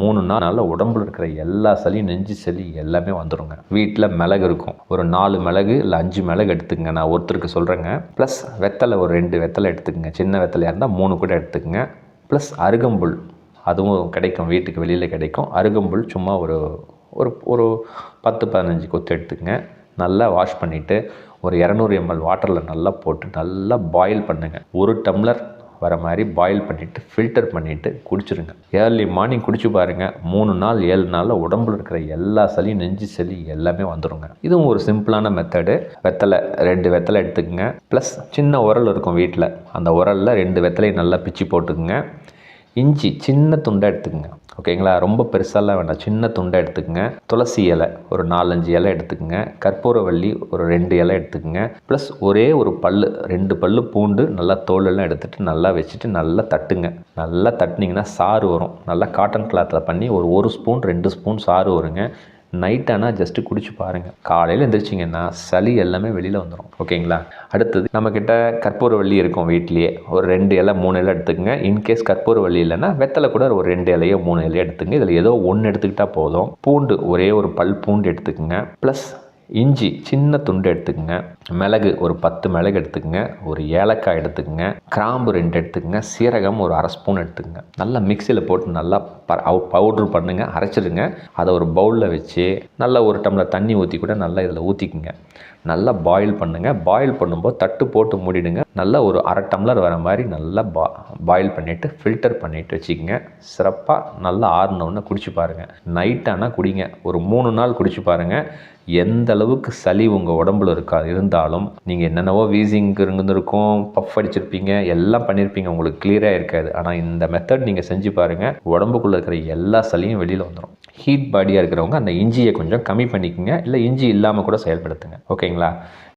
மூணு நாள் உடம்புல இருக்கிற எல்லா சளியும் நெஞ்சு சளி எல்லாமே வந்துடுங்க வீட்டில் மிளகு இருக்கும். ஒரு நாலு மிளகு இல்லை அஞ்சு மிளகு எடுத்துக்கங்க. நான் ஒருத்தருக்கு சொல்கிறேங்க ப்ளஸ் வெத்தலை ஒரு ரெண்டு வெத்தலை எடுத்துக்கங்க. சின்ன வெத்தலையாக இருந்தால் மூணு கூட எடுத்துக்கங்க. ப்ளஸ் அருகம்புல் அதுவும் கிடைக்கும். வீட்டுக்கு வெளியில் கிடைக்கும். அருகம்புல் சும்மா ஒரு ஒரு ஒரு பத்து பதினஞ்சு கொத்து எடுத்துக்கங்க. நல்லா வாஷ் பண்ணிவிட்டு ஒரு இரநூறு எம்எல் வாட்டரில் நல்லா போட்டு நல்லா பாயில் பண்ணுங்க. ஒரு டம்ளர் வர மாதிரி பாயில் பண்ணிவிட்டு ஃபில்டர் பண்ணிவிட்டு குடிச்சிருங்க. ஏர்லி மார்னிங் குடிச்சு பாருங்கள் மூணு நாள் ஏழு நாளில் உடம்புல இருக்கிற எல்லா சளியும் நெஞ்சு சளி எல்லாமே வந்துடுங்க இதுவும் ஒரு சிம்பிளான மெத்தடு வெத்தலை ரெண்டு வெத்தலை எடுத்துக்கங்க. ப்ளஸ் சின்ன உரல் இருக்கும் வீட்டில் அந்த உரலில் ரெண்டு வெத்தலையும் நல்லா பிச்சு போட்டுக்குங்க. இஞ்சி சின்ன துண்டை எடுத்துக்கங்க. ஓகேங்களா? ரொம்ப பெருசாலாம் வேண்டாம். சின்ன துண்டை எடுத்துக்கோங்க. துளசி இலை ஒரு நாலஞ்சு இலை எடுத்துக்கோங்க. கற்பூரவள்ளி ஒரு ரெண்டு இலை எடுத்துக்கங்க. ப்ளஸ் ஒரே ஒரு பல்லு ரெண்டு பல்லு பூண்டு நல்லா தோலெல்லாம் எடுத்துகிட்டு நல்லா வச்சுட்டு நல்லா தட்டுங்க. நல்லா தட்டினீங்கன்னா சாறு வரும். நல்லா காட்டன் கிளாத்தில் பண்ணி ஒரு ஒரு ஸ்பூன் ரெண்டு ஸ்பூன் சாறு வருங்க. நைட் ஆனால் ஜஸ்ட்டு குடிச்சு பாருங்கள் காலையில் எழுந்திரிச்சிங்கன்னா சளி எல்லாமே வெளியில் வந்துடும் ஓகேங்களா அடுத்தது நம்மக்கிட்ட கற்பூரவள்ளி இருக்கும் வீட்லேயே ஒரு ரெண்டு இலை மூணு இலை எடுத்துக்கங்க. இன்கேஸ் கற்பூரவள்ளி இல்லைன்னா வெத்தலை கூட ஒரு ரெண்டு இலையோ மூணு இலையோ எடுத்துங்க இதில் ஏதோ ஒன்று எடுத்துக்கிட்டால் போதும். பூண்டு ஒரே ஒரு பல் பூண்டு எடுத்துக்கங்க. ப்ளஸ் இஞ்சி சின்ன துண்டு எடுத்துக்கங்க. மிளகு ஒரு பத்து மிளகு எடுத்துக்கோங்க. ஒரு ஏலக்காய் எடுத்துக்கோங்க. கிராம்பு ரெண்டு எடுத்துக்கோங்க. சீரகம் ஒரு அரை ஸ்பூன் எடுத்துக்கங்க. நல்லா மிக்சியில் போட்டு நல்லா பவுட்ரு பண்ணுங்கள் அரைச்சிடுங்க. அதை ஒரு பவுலில் வச்சு நல்லா ஒரு டம்ளர் தண்ணி ஊற்றி கூட நல்லா இதில் ஊற்றிக்குங்க நல்லா பாயில் பண்ணுங்கள் பாயில் பண்ணும்போது தட்டு போட்டு மூடிடுங்க. நல்லா ஒரு அரை டம்ளர் வர மாதிரி நல்லா பா பாயில் பண்ணிவிட்டு ஃபில்டர் பண்ணிவிட்டு வச்சுக்கோங்க. சிறப்பாக நல்லா ஆறினோன்னு குடிச்சு பாருங்கள் நைட் ஆனால் குடிங்க. ஒரு மூணு நாள் குடிச்சு பாருங்கள் எந்த அளவுக்கு சளி உங்கள் உடம்புல இருக்கா இருந்தாலும் நீங்கள் என்னென்னவோ வீசிங் இருந்திருக்கும் பஃப் அடிச்சிருப்பீங்க எல்லாம் பண்ணியிருப்பீங்க உங்களுக்கு கிளியராக இருக்காது. ஆனால் இந்த மெத்தட் நீங்கள் செஞ்சு பாருங்கள் உடம்புக்குள்ளே இருக்கிற எல்லா சளியும் வெளியில் வந்துடும் ஹீட் பாடியாக இருக்கிறவங்க அந்த இஞ்சியை கொஞ்சம் கம்மி பண்ணிக்கோங்க இல்லை இஞ்சி இல்லாமல் கூட செயல்படுத்துங்க. ஓகேங்களா